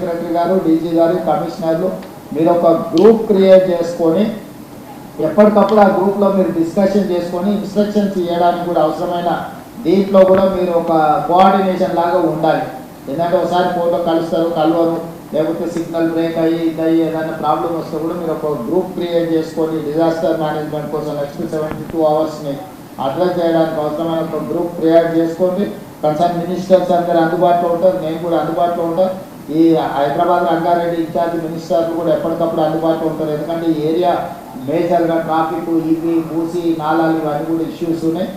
Secretary గారు DG గారు కమిషనర్లు మీరు ఒక గ్రూప్ క్రియేట్ చేసుకొని ఎప్పటికప్పుడు ఆ గ్రూప్లో మీరు డిస్కషన్ చేసుకొని ఇన్స్ట్రక్షన్స్ ఇవ్వడానికి కూడా అవసరమైన దీంట్లో కూడా మీరు ఒక కోఆర్డినేషన్ లాగా ఉండాలి. ఎందుకంటే ఒకసారి ఫోటో కలుస్తారు కలవరు లేకపోతే సిగ్నల్ బ్రేక్ అయ్యి ఇది అయ్యి ఏదైనా ప్రాబ్లం వస్తే కూడా మీరు ఒక గ్రూప్ క్రియేట్ చేసుకొని డిజాస్టర్ మేనేజ్మెంట్ కోసం నెక్స్ట్ సెవెంటీ టూ అవర్స్ని అడ్రస్ చేయడానికి అవసరమైన ఒక గ్రూప్ క్రియేట్ చేసుకోండి కన్సర్న్ మినిస్టర్స్ అందరు అందుబాటులో ఉంటారు నేను కూడా అందుబాటులో ఉంటాను ఈ హైదరాబాద్ రంగారెడ్డి ఇన్ఛార్జ్ మినిస్టర్లు కూడా ఎప్పటికప్పుడు అందుబాటులో ఉంటారు. ఎందుకంటే ఏరియా మేజర్గా ట్రాఫిక్ ఇవి మూసి నాలాలు ఇవన్నీ కూడా ఇష్యూస్ ఉన్నాయి.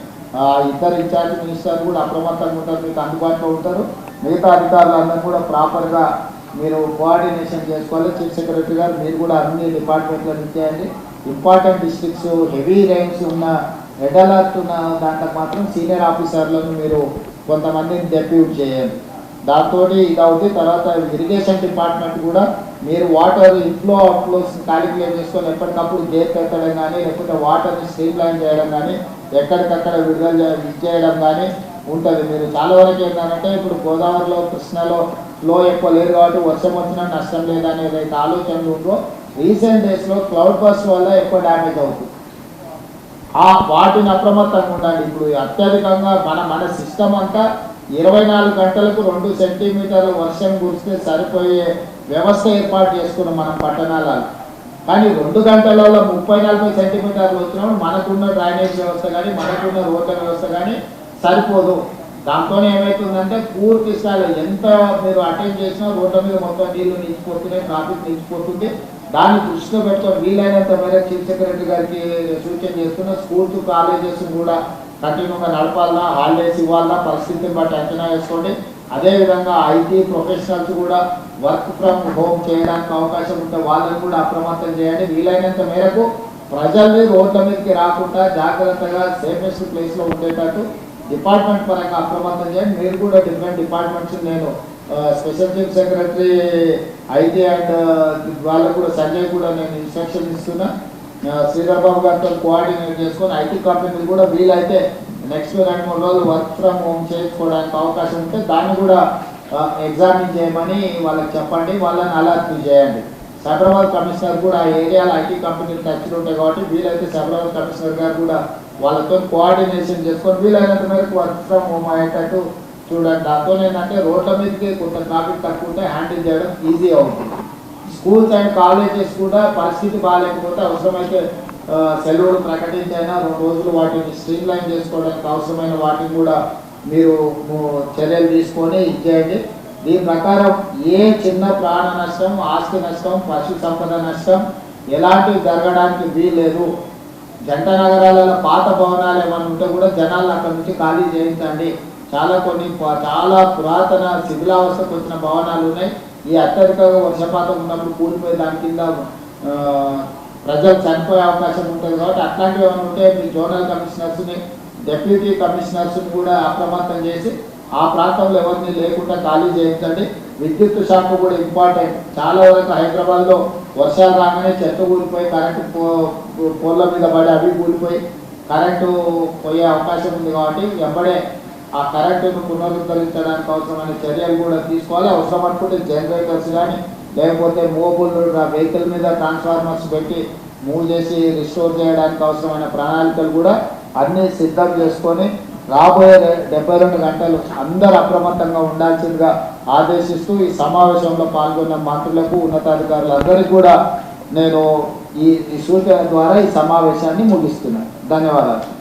ఇద్దరు ఇన్ఛార్జ్ మినిస్టర్లు కూడా అప్రమత్తంగా ఉంటారు. మీకు అందుబాటులో ఉంటారు. మిగతా అధికారులందరూ కూడా ప్రాపర్గా మీరు కోఆర్డినేషన్ చేసుకోవాలి. చీఫ్ సెక్రటరీ గారు మీరు కూడా అన్ని డిపార్ట్మెంట్లో ఇచ్చేయండి ఇంపార్టెంట్ డిస్ట్రిక్ట్స్ హెవీ రైన్స్ ఉన్న రెడ్ అలర్ట్ ఉన్న దాంట్లో మాత్రం సీనియర్ ఆఫీసర్లను మీరు కొంతమందిని డెప్యూట్ చేయండి. దాంతో ఇది అవుతుంది తర్వాత ఇరిగేషన్ డిపార్ట్మెంట్ కూడా మీరు వాటర్ ఇన్ఫ్లో అవుట్ఫ్లోస్ క్యాలిక్యులేట్ చేసుకొని ఎప్పటికప్పుడు గేట్ పెట్టడం కానీ లేకుంటే వాటర్ని స్ట్రీమ్ లైన్ చేయడం కానీ ఎక్కడికక్కడ విడుదల చే- ఇచ్చేయడం కానీ ఉంటుంది. మీరు చాలా వరకు ఏంటంటే ఇప్పుడు గోదావరిలో కృష్ణలో ఫ్లో ఎక్కువ లేదు కాబట్టి వర్షం వచ్చినా నష్టం లేదనే ఏదైతే ఆలోచనలు ఉందో రీసెంట్ డేస్లో క్లౌడ్ బస్ వల్ల ఎక్కువ డ్యామేజ్ అవుతుంది. ఆ వాటిని అప్రమత్తంగా ఉండాలి ఇప్పుడు అత్యధికంగా మన మన సిస్టమ్ అంతా ఇరవై నాలుగు గంటలకు రెండు సెంటీమీటర్ల వర్షం కురిస్తే సరిపోయే వ్యవస్థ ఏర్పాటు చేసుకున్నాం మనం పట్టణాలలో. కానీ రెండు గంటలలో ముప్పై నలభై సెంటీమీటర్లు వచ్చినప్పుడు మనకున్న డ్రైనేజ్ వ్యవస్థ కానీ మనకున్న రోడ్ల వ్యవస్థ కానీ సరిపోదు. దాంతో ఏమవుతుందంటే పూర్తి స్థాయిలో ఎంత మీరు అటెండ్ చేసినా రోడ్ల మీద మొత్తం నీళ్ళు నిలిచిపోతున్నాయి ట్రాఫిక్ నిలిచిపోతుంది. దాన్ని దృష్టిలో పెట్టుకొని వీలైనంత మేరకు చీఫ్ సెక్రటరీ గారికి సూచన చేస్తున్న స్కూల్స్ కాలేజెస్ కూడా కంటిన్యూగా నడపాలన్నా హాలిడేస్ ఇవ్వాలన్నా పరిస్థితిని బట్టి అంచనా వేసుకోండి. అదేవిధంగా ఐటీ ప్రొఫెషనల్స్ కూడా వర్క్ ఫ్రమ్ హోమ్ చేయడానికి అవకాశం ఉంటే వాళ్ళని కూడా అప్రమత్తం చేయండి. వీలైనంత మేరకు ప్రజల్ని రోడ్ల మీదకి రాకుండా జాగ్రత్తగా సేఫెస్ట్ ప్లేస్లో ఉండేటట్టు డిపార్ట్మెంట్ పరంగా అప్రమత్తం చేయండి. మీరు కూడా డిఫరెంట్ డిపార్ట్మెంట్స్ నేను special chief secretary IT and వాళ్ళకు కూడా సంజయ్ కూడా నేను ఇన్స్ట్రక్షన్ ఇస్తున్నా. శ్రీరాబాబు గారితో కోఆర్డినేట్ చేసుకొని ఐటీ కంపెనీలు కూడా వీలైతే నెక్స్ట్ రెండు మూడు రోజులు వర్క్ ఫ్రమ్ హోమ్ చేసుకోవడానికి అవకాశం ఉంటే దాన్ని కూడా ఎగ్జామిన్ చేయమని వాళ్ళకి చెప్పండి వాళ్ళని అలర్ట్ చేయండి. సైబరాబాద్ కమిషనర్ కూడా ఆ ఏరియాలో ఐటీ కంపెనీలు టచ్లు ఉంటాయి కాబట్టి వీలైతే సైబరాబాద్ కమిషనర్ గారు కూడా వాళ్ళతో కోఆర్డినేషన్ చేసుకొని వీలైనంత మేరకు వర్క్ ఫ్రమ్ హోమ్ అయ్యేటట్టు చూడండి. దాంతో ఏంటంటే రోడ్ల మీదకి కొంత ట్రాఫిక్ తక్కువ ఉంటే హ్యాండిల్ చేయడం ఈజీ అవుతుంది. స్కూల్స్ అండ్ కాలేజెస్ కూడా పరిస్థితి బాగాలేకపోతే అవసరమైతే సెలవులు ప్రకటించైనా రెండు రోజులు వాటిని స్ట్రీమ్ లైన్ చేసుకోవడానికి అవసరమైన వాటిని కూడా మీరు చర్యలు తీసుకొని ఇచ్చేయండి. దీని ప్రకారం ఏ చిన్న ప్రాణ నష్టం ఆస్తి నష్టం పశు సంపద నష్టం ఎలాంటివి జరగడానికి వీలేదు జంట నగరాలలో పాత భవనాలు ఏమైనా ఉంటే కూడా జనాలు అక్కడి నుంచి ఖాళీ చేయించండి. చాలా కొన్ని చాలా పురాతన శిథిలావస్థకు వచ్చిన భవనాలు ఉన్నాయి. ఈ అత్యధికంగా వర్షపాతం ఉన్నప్పుడు కూలిపోయి దాని కింద ప్రజలు చనిపోయే అవకాశం ఉంటుంది కాబట్టి అట్లాంటివి ఏమైనా ఉంటే మీ జోనల్ కమిషనర్స్ని డెప్యూటీ కమిషనర్స్ని కూడా అప్రమత్తం చేసి ఆ ప్రాంతంలో ఎవరిని లేకుండా ఖాళీ చేయించండి. విద్యుత్ శాఖ కూడా ఇంపార్టెంట్. చాలా వరకు హైదరాబాద్లో వర్షాలు రాగానే చెత్త కూలిపోయి కరెంటు పో పోల్ల మీద పడి అవి కూలిపోయి కరెంటు పోయే అవకాశం ఉంది కాబట్టి వెంబడే ఆ కరెంటును పునరుద్ధరించడానికి అవసరమైన చర్యలు కూడా తీసుకోవాలి. అవసరం అనుకుంటే జనరేటర్స్ కానీ లేకపోతే మోబుల్ వెహికల్ మీద ట్రాన్స్ఫార్మర్స్ పెట్టి మూవ్ చేసి రిస్టోర్ చేయడానికి అవసరమైన ప్రణాళికలు కూడా అన్నీ సిద్ధం చేసుకొని రాబోయే డెబ్బై రెండు గంటలు అందరు అప్రమత్తంగా ఉండాల్సిందిగా ఆదేశిస్తూ ఈ సమావేశంలో పాల్గొన్న మంత్రులకు ఉన్నతాధికారులందరికీ కూడా నేను ఈ ఈ సూచన ద్వారా ఈ సమావేశాన్ని ముగిస్తున్నాను. ధన్యవాదాలు.